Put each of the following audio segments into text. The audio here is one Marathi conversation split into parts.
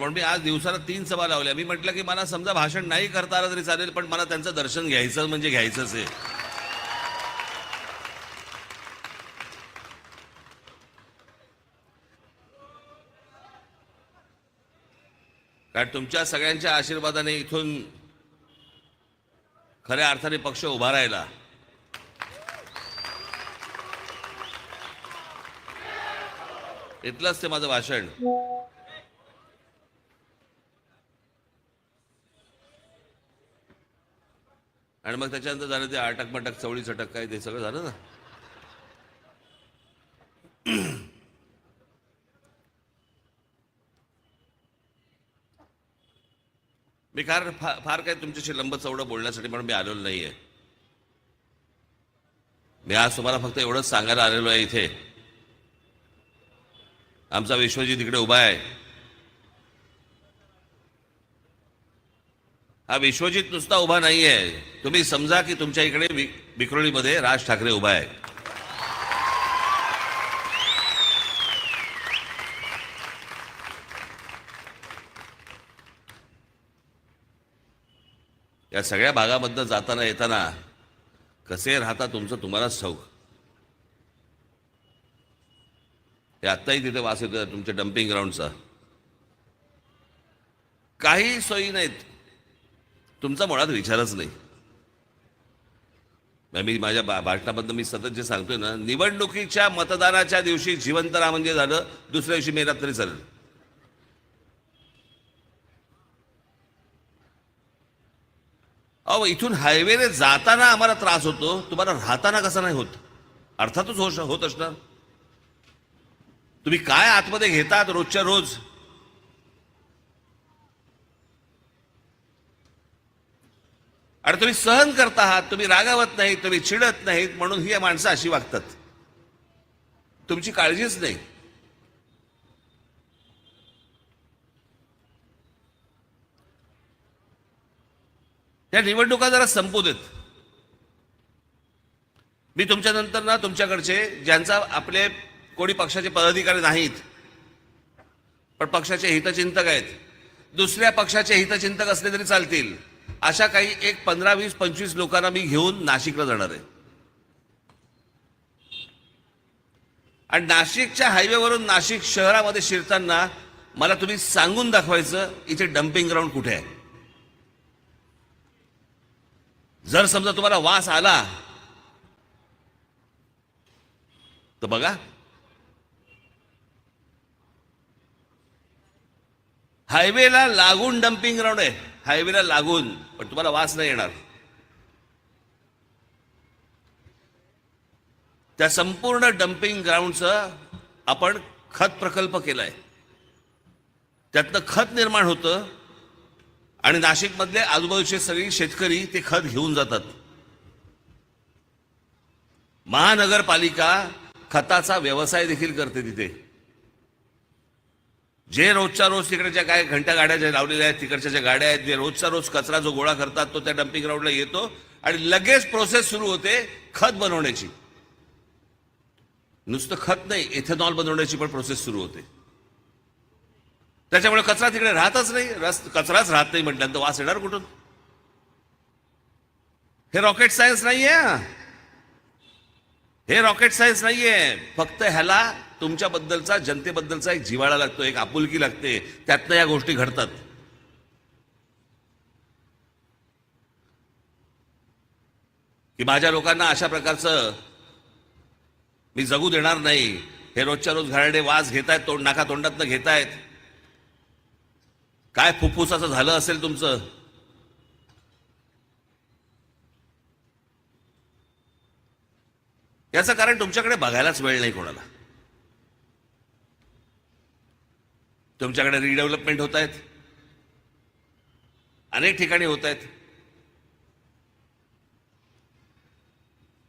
म्हणून मी आज दिवसाला तीन सभा लावल्या. मी म्हटलं की मला समजा भाषण नाही करता आलं तरी चालेल पण मला त्यांचं दर्शन घ्यायचं म्हणजे घ्यायचंच आहे कारण तुमच्या सगळ्यांच्या आशीर्वादाने इथून खऱ्या अर्थाने पक्ष उभा राहिला. इथलंच ते माझं भाषण. आणि मग त्याच्यानंतर झालं ते आटक मटक चवळी चटक काय ते सगळं झालं ना. मी फार फार काही तुमच्याशी लंब चौडं बोलण्यासाठी म्हणून मी आलेलो नाहीये. मी आज तुम्हाला फक्त एवढंच सांगायला आलेलो आहे इथे. आमचा विश्वजी तिकडे उभा आहे. हा विश्वजित नुसता उभा नाहीये तुम्ही समजा की तुमच्या इकडे विक्रोळीमध्ये राज ठाकरे उभा आहे. या सगळ्या भागामधनं जाताना येताना कसे राहता तुमचं तुम्हालाच ठाऊक हे आत्ताही तिथे वास येतो तुमच्या डम्पिंग ग्राउंडचा काही सोयी नाहीत. तुमचा मुळात विचारच नाही. म्हणजे मी माझ्या भा- भाषणाबद्दल मी सतत जे सांगतोय ना निवडणुकीच्या मतदानाच्या दिवशी जिवंत राहा म्हणजे झालं दुसऱ्या दिवशी मेलात तरी चालेल अहो इथून हायवेने जाताना आम्हाला त्रास होतो तुम्हाला राहताना कसा नाही होत? अर्थातच होश होत असणार. तुम्ही काय आतमध्ये घेतात रोजच्या रोज? आणि तुम्ही सहन करता आहात तुम्ही रागावत नाहीत तुम्ही चिडत नाहीत म्हणून ही माणसं अशी वागतात. तुमची काळजीच नाही. त्या निवडणुका जरा संपू देत. मी तुमच्या नंतर ना तुमच्याकडचे ज्यांचा आपले कोणी पक्षाचे पदाधिकारी नाहीत पण पक्षाचे हितचिंतक आहेत दुसऱ्या पक्षाचे हितचिंतक असले तरी चालतील. अशा काही एक पंधरा वीस पंचवीस लोकांना मी घेऊन नाशिकला जाणार आहे. आणि नाशिकच्या हायवेवरून नाशिक शहरामध्ये शिरताना मला तुम्ही सांगून दाखवायचं इथे डम्पिंग ग्राउंड कुठे आहे. जर समजा तुम्हाला वास आला तर बघा. हायवेला लागून डम्पिंग ग्राउंड आहे. हायवेला लागून पण तुम्हाला वास नाही येणार. त्या संपूर्ण डम्पिंग ग्राउंडचं आपण खत प्रकल्प केलाय. त्यातनं खत निर्माण होतं आणि नाशिकमधले आजूबाजूचे सगळे शेतकरी ते खत घेऊन जातात. महानगरपालिका खताचा व्यवसाय देखील करते तिथे. जे रोजच्या रोज तिकडच्या काय घंटा गाड्या ज्या लावलेल्या आहेत तिकडच्या ज्या गाड्या आहेत जे रोजचा रोज कचरा जो गोळा करतात तो त्या डम्पिंग ग्राउंडला येतो आणि लगेच प्रोसेस सुरू होते खत बनवण्याची. नुसतं खत नाही इथेनॉल बनवण्याची पण प्रोसेस सुरू होते. त्याच्यामुळे कचरा तिकडे राहतच नाही रस कचराच राहत नाही म्हटल्यानंतर वास येणार कुठून? हे रॉकेट सायन्स नाहीये. हे रॉकेट सायन्स नाहीये. फक्त ह्याला तुमच्याबद्दलचा जनतेबद्दलचा एक जिवाळा लागतो एक आपुलकी लागते. त्यातनं या गोष्टी घडतात. की माझ्या लोकांना अशा प्रकारचं मी जगू देणार नाही. हे रोजच्या रोज घराडे वास घेतायत तोंड नाका तोंडातनं घेतायत. काय फुफ्फुसाचं झालं असेल तुमचं? याचं कारण तुमच्याकडे बघायलाच वेळ नाही कोणाला. तुमच्याकडे रिडेव्हलपमेंट होत आहेत. अनेक ठिकाणी होत आहेत.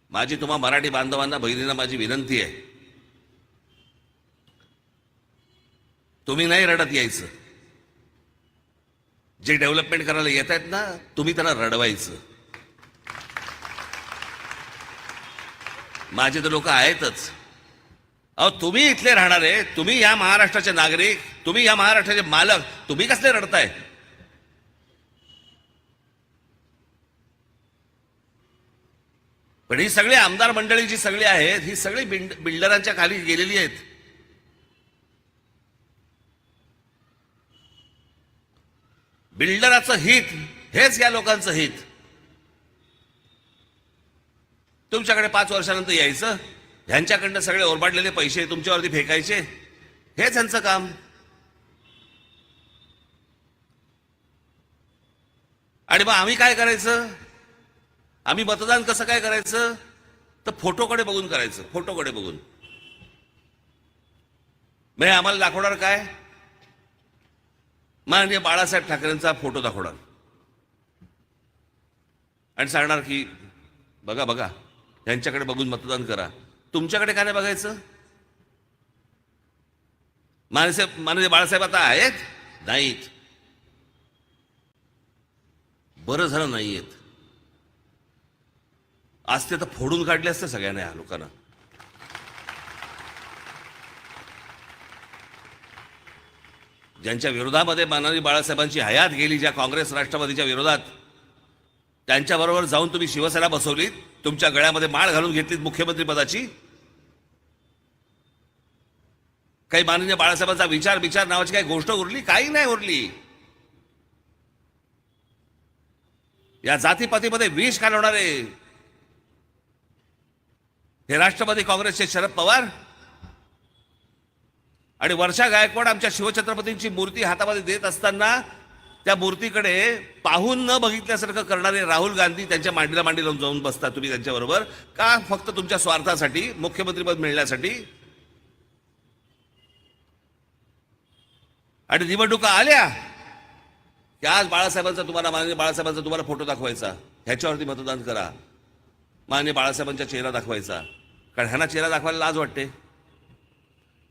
माझी तुम्हा मराठी बांधवांना बहिणींना माझी विनंती आहे. तुम्ही नाही रडत यायचं. जे डेव्हलपमेंट करायला येत आहेत ना तुम्ही त्यांना रडवायचं. माझे तर लोक आहेतच. अहो तुम्ही इथले राहणारे तुम्ही या महाराष्ट्राचे नागरिक तुम्ही या महाराष्ट्राचे मालक तुम्ही कसले रडताय? पण ही सगळी आमदार मंडळी जी सगळी आहेत ही सगळी बिल्ड बिल्डरांच्या खाली गेलेली आहेत. बिल्डराचं हित हेच या लोकांचं हित. तुमच्याकडे पाच वर्षानंतर यायचं? ह्यांच्याकडनं सगळे ओरबाडलेले पैसे तुमच्यावरती फेकायचे? हेच ह्यांचं काम. आणि मग आम्ही काय करायचं? आम्ही मतदान कसं काय करायचं? तर फोटोकडे बघून करायचं फोटोकडे बघून. म्हणजे आम्हाला दाखवणार काय? माननीय बाळासाहेब ठाकरेंचा फोटो दाखवणार. आणि सांगणार की बघा बघा यांच्याकडे बघून मतदान करा. तुमच्याकडे काय नाही बघायचं? मानसाहेब माननीय बाळासाहेब आता आहेत? नाहीत. बरं झालं नाही आहेत आज ते तर फोडून काढले असते सगळ्यांना या लोकांना. ज्यांच्या विरोधामध्ये माननीय बाळासाहेबांची हयात गेली ज्या काँग्रेस राष्ट्रवादीच्या विरोधात त्यांच्याबरोबर जाऊन तुम्ही शिवसेना बसवलीत तुमच्या गळ्यामध्ये माळ घालून घेतलीत मुख्यमंत्री पदाची काही माननीय बाळासाहेबांचा विचार विचार नावाची काही गोष्ट उरली? काही नाही उरली. या जातीपातीमध्ये विष घालवणारे हे राष्ट्रवादी काँग्रेसचे शरद पवार आणि वर्षा गायकवाड आमच्या शिवछत्रपतींची मूर्ती हातामध्ये देत असताना त्या मूर्तीकडे पाहून न बघितल्यासारखं करणारे राहुल गांधी त्यांच्या मांडीला मांडी लावून जाऊन बसता तुम्ही त्यांच्याबरोबर. का फक्त तुमच्या स्वार्थासाठी मुख्यमंत्रीपद मिळण्यासाठी? आणि निवडणुका आल्या की आज बाळासाहेबांचा तुम्हाला माननीय बाळासाहेबांचा तुम्हाला फोटो दाखवायचा. ह्याच्यावरती मतदान करा. माननीय बाळासाहेबांचा चेहरा दाखवायचा. कारण ह्यांना चेहरा दाखवायला लाज वाटते.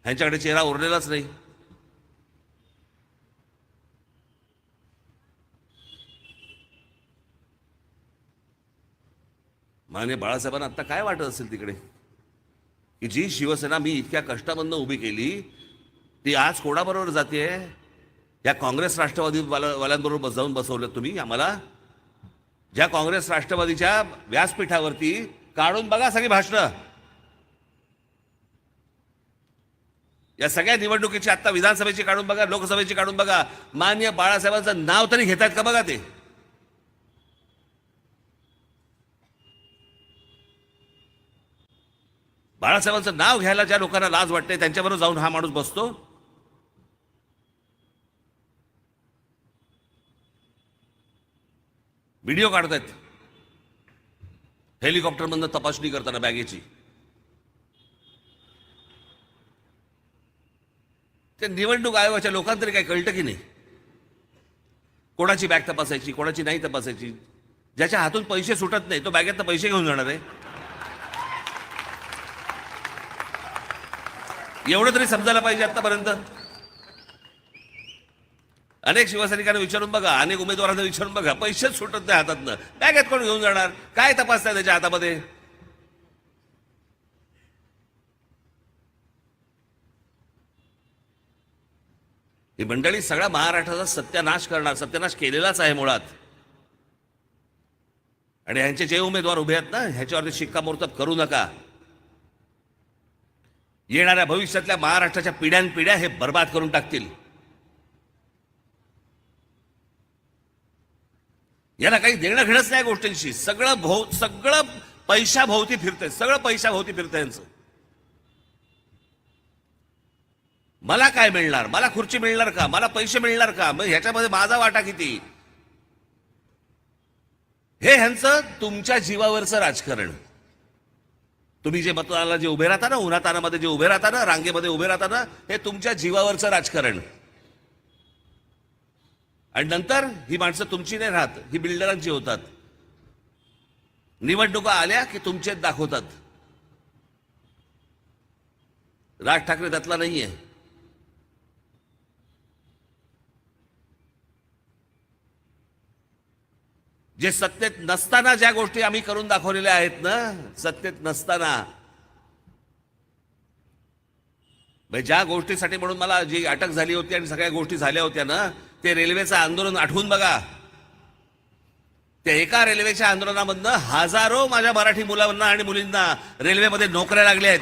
ह्यांच्याकडे चेहरा उरलेलाच नाही. माननीय बाळासाहेबांना आता काय वाटत असेल तिकडे? की जी शिवसेना मी इतक्या कष्टामधनं उभी केली ती आज कोणाबरोबर जाते या काँग्रेस राष्ट्रवादी वाल्यांबरोबर बस- जाऊन बसवलं तुम्ही आम्हाला ज्या काँग्रेस राष्ट्रवादीच्या व्यासपीठावरती काढून बघा सगळी भाषणं. या सगळ्या निवडणुकीची आता विधानसभेची काढून बघा लोकसभेची काढून बघा. मान्य बाळासाहेबांचं नाव तरी घेतात का बघा ते? बाळासाहेबांचं नाव घ्यायला ज्या लोकांना लाज वाटते त्यांच्याबरोबर जाऊन हा माणूस बसतो. व्हिडिओ काढतायत. हेलिकॉप्टरमधनं तपासणी करताना बॅगेची. ते निवडणूक आयोगाच्या लोकांना तरी काही कळतं की नाही? कोणाची बॅग तपासायची कोणाची नाही तपासायची? ज्याच्या हातून पैसे सुटत नाही तो बॅगेत पैसे घेऊन जाणार आहे. एवढं तरी समजायला पाहिजे आतापर्यंत. अनेक शिवसैनिकांना विचारून बघा अनेक उमेदवारांना विचारून बघा. पैसेच सुटत नाही हातातनं. बॅगेत कोण घेऊन जाणार? काय तपासताय त्याच्या हातामध्ये? ही मंडळी सगळ्या महाराष्ट्राचा सत्यानाश करणार सत्यानाश केलेलाच आहे मुळात. आणि ह्यांचे जे उमेदवार उभे आहेत ना ह्याच्यावरती शिक्कामोर्तब करू नका. येणाऱ्या भविष्यातल्या महाराष्ट्राच्या पिढ्यानपिढ्या हे बर्बाद करून टाकतील. याला काही देणं घेणंच नाही गोष्टींशी. सगळं भोव सगळं पैशाभोवती फिरतंय. सगळं पैशाभोवती फिरतंय यांचं. मला काय मिळणार? मला खुर्ची मिळणार का? मला पैसे मिळणार का? मग ह्याच्यामध्ये माझा वाटा किती? हे ह्यांचं तुमच्या जीवावरचं राजकारण. तुम्ही जे मतदानाला जे उभे राहता ना उन्हातानामध्ये जे उभे राहता ना रांगेमध्ये उभे राहता ना हे तुमच्या जीवावरचं राजकारण. आणि नंतर ही माणसं तुमची नाही राहत ही बिल्डरांची होतात. निवडणुका आल्या की तुमचेच दाखवतात. राज ठाकरे त्यातला नाहीये. जे सत्तेत नसताना ज्या गोष्टी आम्ही करून दाखवलेल्या आहेत ना सत्तेत नसताना. म्हणजे ज्या गोष्टीसाठी म्हणून मला जी अटक झाली होती आणि सगळ्या गोष्टी झाल्या होत्या ना ते रेल्वेचं आंदोलन आठवून बघा. त्या एका रेल्वेच्या आंदोलनामधनं हजारो माझ्या मराठी मुलांना आणि मुलींना रेल्वेमध्ये नोकऱ्या लागल्या आहेत.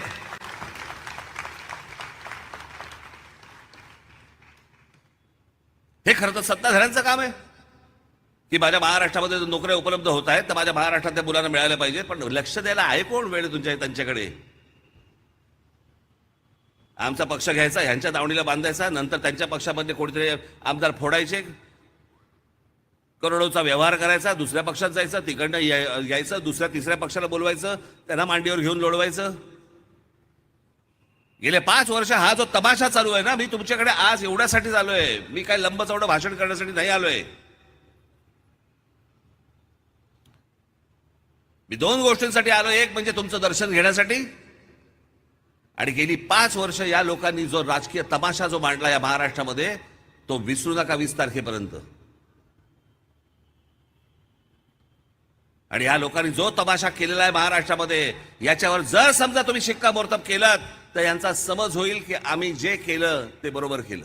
हे खरं तर सत्ताधाऱ्यांचं काम आहे. की माझ्या महाराष्ट्रामध्ये जर नोकऱ्या उपलब्ध होत आहेत तर माझ्या महाराष्ट्रातल्या मुलांना मिळाल्या पाहिजेत पण लक्ष द्यायला आहे कोण वेळ तुमच्या त्यांच्याकडे? आमचा पक्ष घ्यायचा ह्यांच्या दावणीला बांधायचा नंतर त्यांच्या पक्षामध्ये कोणीतरी आमदार फोडायचे. करोडोचा व्यवहार करायचा दुसऱ्या पक्षात जायचं तिकडनं या- यायचं दुसऱ्या तिसऱ्या पक्षाला बोलवायचं त्यांना मांडीवर घेऊन लोडवायचं गेले पाच वर्ष हा जो तमाशा चालू आहे ना मी तुमच्याकडे आज एवढ्यासाठी आलोय. मी काय लंब चौडं भाषण करण्यासाठी नाही आलोय. मी दोन गोष्टींसाठी आलो एक म्हणजे तुमचं दर्शन घेण्यासाठी आणि गेली पाच वर्ष या लोकांनी जो राजकीय तमाशा जो मांडला या महाराष्ट्रामध्ये तो विसरू नका वीस तारखेपर्यंत. आणि या लोकांनी जो तमाशा केलेला आहे महाराष्ट्रामध्ये याच्यावर जर समजा तुम्ही शिक्कामोर्तब केलं तर यांचा समज होईल की आम्ही जे केलं ते बरोबर केलं.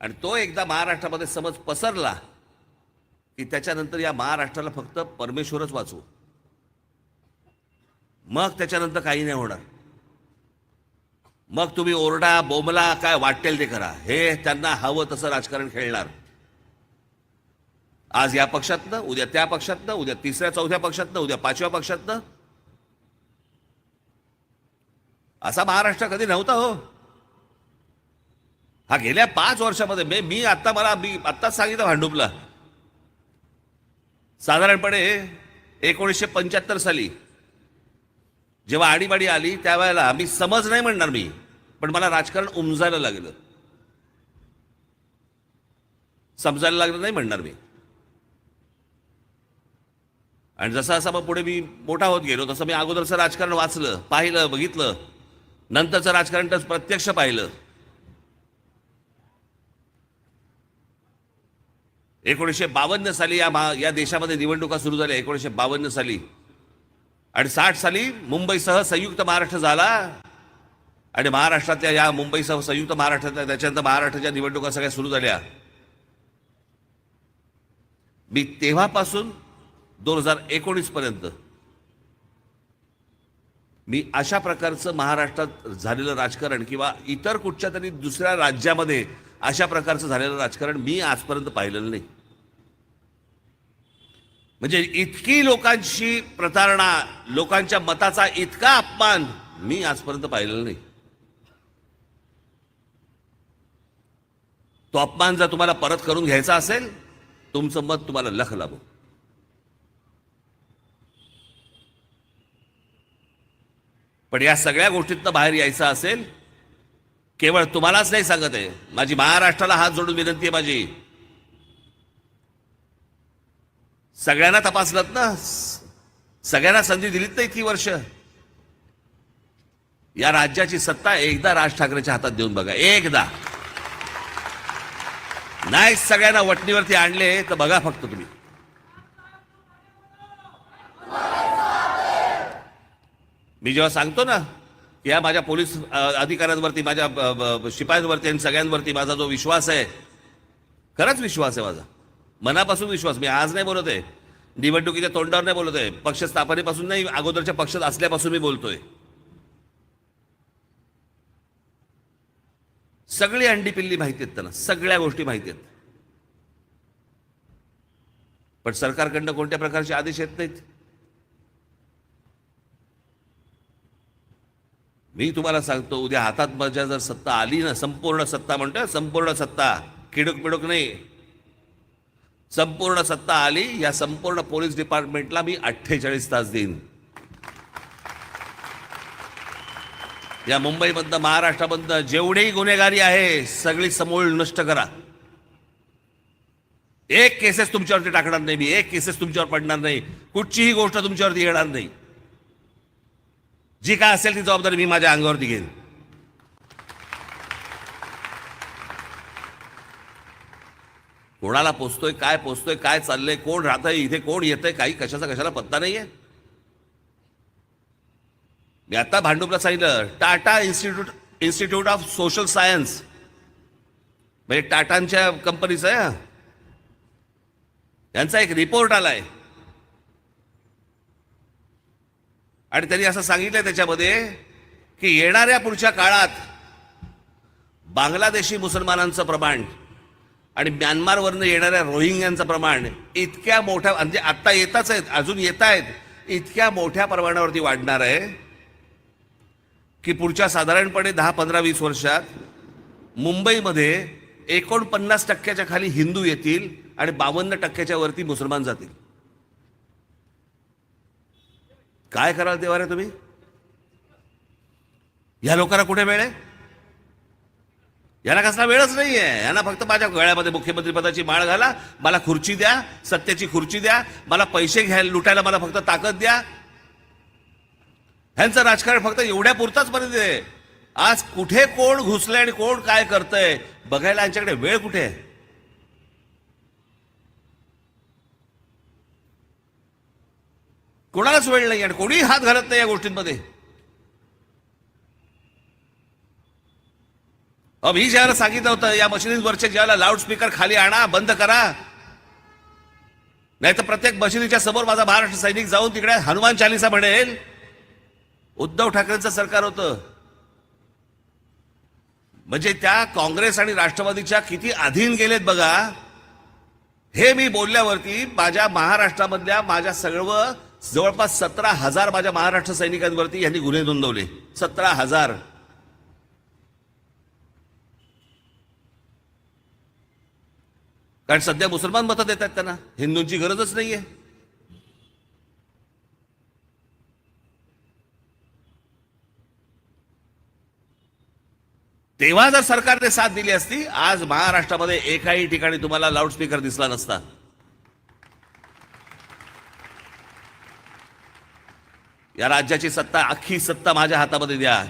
आणि तो एकदा महाराष्ट्रामध्ये समज पसरला की त्याच्यानंतर या महाराष्ट्राला फक्त परमेश्वरच वाचू मग त्याच्यानंतर काही नाही होणार. मग तुम्ही ओरडा बोमला काय वाटेल ते करा. हे त्यांना हवं तसं राजकारण खेळणार. आज या पक्षातनं उद्या त्या पक्षातनं उद्या तिसऱ्या चौथ्या पक्षातनं उद्या पाचव्या पक्षातनं. असा महाराष्ट्र कधी नव्हता हो. हा गेल्या पाच वर्षामध्ये मी मी आता मला मी आत्ताच सांगितलं भांडुपला. साधारणपणे एकोणीसशे पंच्याहत्तर साली जेव्हा आडीबाडी आली त्यावेळेला मी समज नाही म्हणणार मी पण मला राजकारण उमजायला लागलं. समजायला लागलं नाही म्हणणार मी. आणि जसं असं मग पुढे मी मोठा होत गेलो तसं मी अगोदरचं राजकारण वाचलं पाहिलं बघितलं. नंतरचं राजकारण तर प्रत्यक्ष पाहिलं. एकोणीसशे बावन्न साली या महा या देशामध्ये निवडणुका सुरू झाल्या एकोणीसशे बावन्न साली. आणि साठ साली मुंबईसह संयुक्त महाराष्ट्र झाला. आणि महाराष्ट्रातल्या या मुंबईसह संयुक्त महाराष्ट्रातल्या त्याच्यानंतर महाराष्ट्राच्या निवडणुका सगळ्या सुरू झाल्या. मी तेव्हापासून दोन हजार एकोणीस पर्यंत मी अशा प्रकारचं महाराष्ट्रात झालेलं राजकारण किंवा इतर कुठच्या तरी दुसऱ्या राज्यामध्ये अशा प्रकारचं झालेलं राजकारण मी आजपर्यंत पाहिलेलं नाही. म्हणजे इतकी लोकांची प्रतारणा लोकांच्या मताचा इतका अपमान मी आजपर्यंत पाहिलेला नाही. तो अपमान जर तुम्हाला परत करून घ्यायचा असेल तुमचं मत तुम्हाला लख लाभो. पण या सगळ्या गोष्टीतनं बाहेर यायचं असेल केवळ तुम्हालाच नाही सांगत आहे. माझी महाराष्ट्राला हात जोडून विनंती आहे माझी. सगळ्यांना तपासलत ना? सगळ्यांना संधी दिलीत ना इतकी वर्ष? या राज्याची सत्ता एकदा राज ठाकरेच्या हातात देऊन बघा. एकदा. नाही सगळ्यांना वटणीवरती आणले तर बघा फक्त तुम्ही. मी जेव्हा सांगतो ना की या माझ्या पोलीस अधिकाऱ्यांवरती माझ्या शिपायांवरती आणि सगळ्यांवरती माझा जो विश्वास आहे खरंच विश्वास आहे माझा. मनापासून विश्वास मी आज नाही बोलत आहे. निवडणुकीच्या तोंडावर नाही बोलत आहे. पक्ष स्थापनेपासून नाही अगोदरच्या पक्षात असल्यापासून मी बोलतोय. सगळी अंडी पिल्ली माहिती आहेत त्यांना सगळ्या गोष्टी माहिती आहेत. पण सरकारकडनं कोणत्या प्रकारचे आदेश येत नाहीत? मी तुम्हाला सांगतो उद्या हातात माझ्या जर सत्ता आली ना संपूर्ण सत्ता म्हणतोय संपूर्ण सत्ता. किडूक पिडूक नाही. संपूर्ण सत्ता आली या संपूर्ण पोलीस डिपार्टमेंटला मी अठ्ठेचाळीस तास देईन. या मुंबईमधनं महाराष्ट्रामधनं जेवढेही गुन्हेगारी आहे सगळी समूळ नष्ट करा. एक केसेस तुमच्यावरती टाकणार नाही मी एक केसेस तुमच्यावर पडणार नाही कुठचीही गोष्ट तुमच्यावरती येणार नाही. जी काय असेल ती जबाबदारी मी माझ्या अंगावरती घेईन. कोणाला पोचतोय काय पोचतोय काय चाललंय कोण राहतंय इथे कोण येतंय काही कशाचा कशाला पत्ता नाहीये. मी आता भांडुपला सांगितलं Tata institute institute of social science. म्हणजे टाटांच्या कंपनीचं आहे त्यांचा एक रिपोर्ट आलाय. आणि त्यांनी असं सांगितलंय त्याच्यामध्ये की येणाऱ्या पुढच्या काळात बांगलादेशी मुसलमानांचं प्रमाण आणि म्यानमारवरनं येणाऱ्या रोहिंग्यांचं प्रमाण इतक्या मोठ्या म्हणजे आत्ता येतच आहेत अजून येत आहेत इतक्या मोठ्या प्रमाणावरती वाढणार आहे की पुढच्या साधारणपणे दहा पंधरा वीस वर्षात मुंबईमध्ये एकोणपन्नास टक्क्याच्या खाली हिंदू येतील आणि बावन्न टक्क्याच्या वरती मुसलमान जातील. काय कराल तेव्हा रे तुम्ही? या लोकांना कुठे वेळ आहे? याला कसला वेळच नाहीये. यांना फक्त माझ्या गळ्यामध्ये मुख्यमंत्री पदाची माळ घाला मला खुर्ची द्या सत्याची खुर्ची द्या मला पैसे घ्यायला लुटायला मला फक्त ताकद द्या. ह्यांचं राजकारण फक्त एवढ्या पुरताच पर्यंत आहे. आज कुठे कोण घुसलंय आणि कोण काय करतंय बघायला यांच्याकडे वेळ कुठे आहे? कोणालाच वेळ नाही आणि कोणीही हात घालत नाही या गोष्टींमध्ये. अ मी ज्याला सांगितलं होतं या मशिनीवरच्या ज्याला लाऊडस्पीकर खाली आणा बंद करा. नाही तर प्रत्येक मशिनीच्या समोर माझा महाराष्ट्र सैनिक जाऊन तिकडे हनुमान चालिसा म्हणेल. उद्धव ठाकरेंचं सरकार होतं. म्हणजे त्या काँग्रेस आणि राष्ट्रवादीच्या किती अधीन गेलेत बघा. हे मी बोलल्यावरती माझ्या महाराष्ट्रामधल्या माझ्या सर्व जवळपास सतरा हजार माझ्या महाराष्ट्र सैनिकांवरती यांनी गुन्हे नोंदवले. सतरा हजार. कारण सध्या मुसलमान मतं देतात त्यांना. हिंदूंची गरजच नाहीये. तेव्हा जर सरकारने साथ दिली असती आज महाराष्ट्रामध्ये एकाही ठिकाणी तुम्हाला लाऊडस्पीकर दिसला नसता. या राज्याची सत्ता अख्खी सत्ता माझ्या हातामध्ये द्या.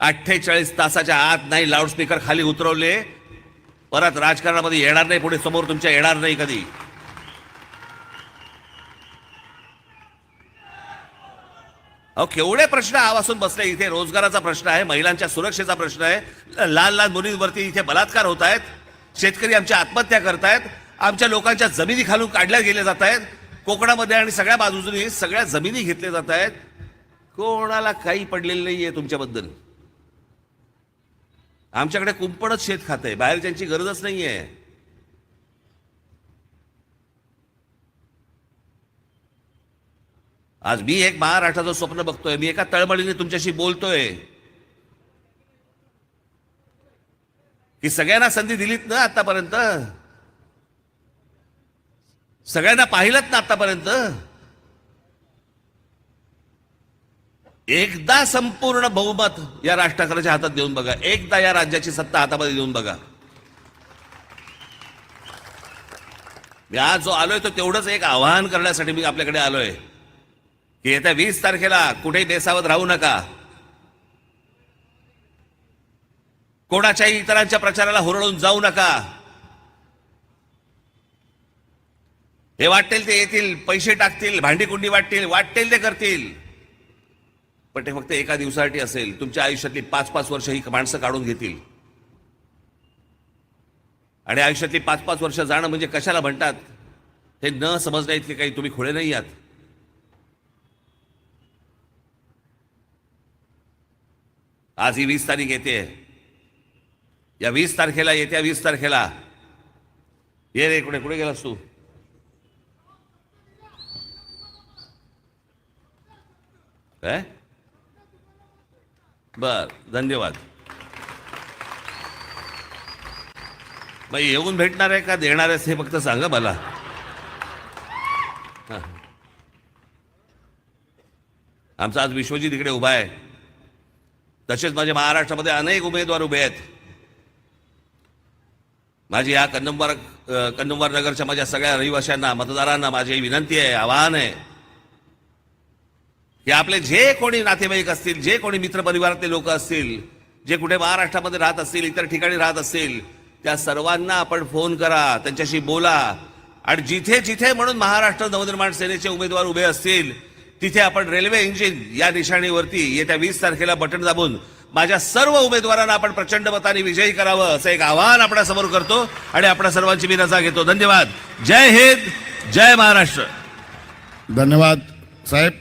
अठ्ठेचाळीस तासाच्या आत नाही लाऊडस्पीकर खाली उतरवले परत राजकारणामध्ये येणार नाही पुढे समोर तुमच्या येणार नाही कधी. अहो केवढे प्रश्न आवासून बसले. इथे रोजगाराचा प्रश्न आहे महिलांच्या सुरक्षेचा प्रश्न आहे. लहान लहान मुलींवरती इथे बलात्कार होत आहेत. शेतकरी आमच्या आत्महत्या करतायत. आमच्या लोकांच्या जमिनी खालून काढल्या गेल्या जात आहेत कोकणामध्ये आणि सगळ्या बाजूनी सगळ्या जमिनी घेतल्या जात आहेत कोणाला काही पडलेलं नाहीये तुमच्याबद्दल. आमच्याकडे कुंपणच शेत खात आहे. बाहेर त्यांची गरजच नाही आहे आज मी एक महाराष्ट्राचं स्वप्न बघतोय. मी एका तळमळीने तुमच्याशी बोलतोय. की सगळ्यांना संधी दिलीत ना आतापर्यंत? सगळ्यांना पाहिलंत ना आतापर्यंत? एकदा संपूर्ण बहुमत या राष्ट्राच्या हातात देऊन बघा. एकदा या राज्याची सत्ता हातामध्ये देऊन बघा. मी आज जो आलोय तो तेवढंच एक आवाहन करण्यासाठी मी आपल्याकडे आलोय. की येत्या वीस तारखेला कुठेही बेसावत राहू नका. कोणाच्याही इतरांच्या प्रचाराला हुरळून जाऊ नका. हे वाटेल ते येतील पैसे टाकतील भांडीकुंडी वाटतील वाटेल ते करतील. पण ते फक्त एका दिवसासाठी असेल. तुमच्या आयुष्यातली पाच पाच वर्ष ही माणसं काढून घेतील. आणि आयुष्यातली पाच पाच वर्ष जाणं म्हणजे कशाला म्हणतात? हे न समजण्या इतके काही तुम्ही खुळे नाही आहात. आज ही वीस तारीख येते. या वीस तारखेला येत्या वीस तारखेला. ये रे कुठे कुठे गेलास तू? काय? बर धन्यवाद. मग येऊन भेटणार आहे का देणार आहेस हे फक्त सांगा मला. हा. आमचा आज विश्वजीत इकडे उभा आहे. तसेच माझ्या महाराष्ट्रामध्ये अनेक उमेदवार उभे आहेत. माझी या कन्नमवार अ, कन्नमवार नगरच्या माझ्या सगळ्या रहिवाशांना मतदारांना माझी विनंती आहे आवाहन आहे. हे आपले जे कोणी नातेवाईक असतील जे कोणी मित्रपरिवारातले लोक असतील जे कुठे महाराष्ट्रामध्ये राहत असतील इतर ठिकाणी राहत असतील त्या सर्वांना आपण फोन करा त्यांच्याशी बोला. आणि जिथे जिथे म्हणून महाराष्ट्र नवनिर्माण सेनेचे उमेदवार उभे असतील तिथे आपण रेल्वे इंजिन या निशाणीवरती येत्या वीस तारखेला बटन दाबून माझ्या सर्व उमेदवारांना आपण प्रचंड मताने विजयी करावं असं एक आव्हान आपल्यासमोर करतो आणि आपल्या सर्वांची मी रजा घेतो. धन्यवाद. जय हिंद जय महाराष्ट्र. धन्यवाद साहेब.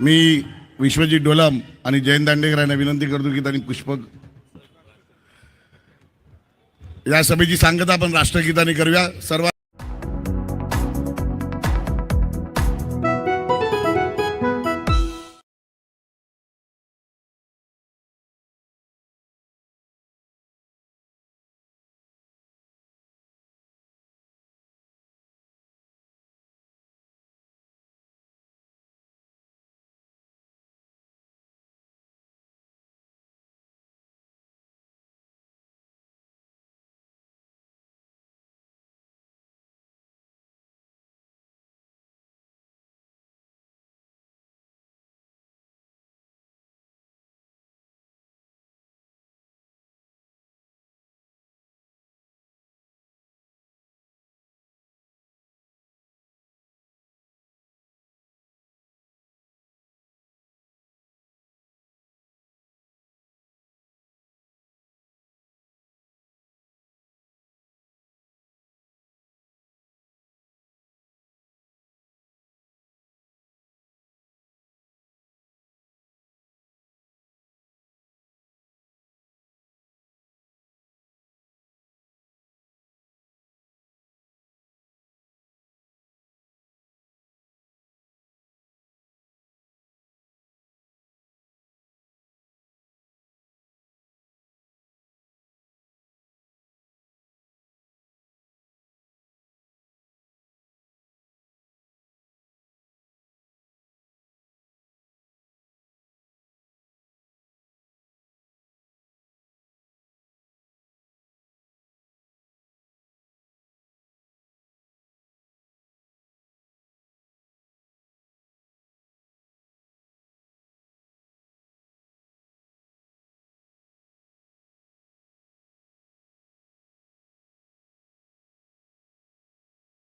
मी विश्वजित डोलम आणि जयंत दांडेकर यांना विनंती करतो की त्यांनी पुष्पक या सभेची सांगता आपण राष्ट्रगीताने करूया. सर्व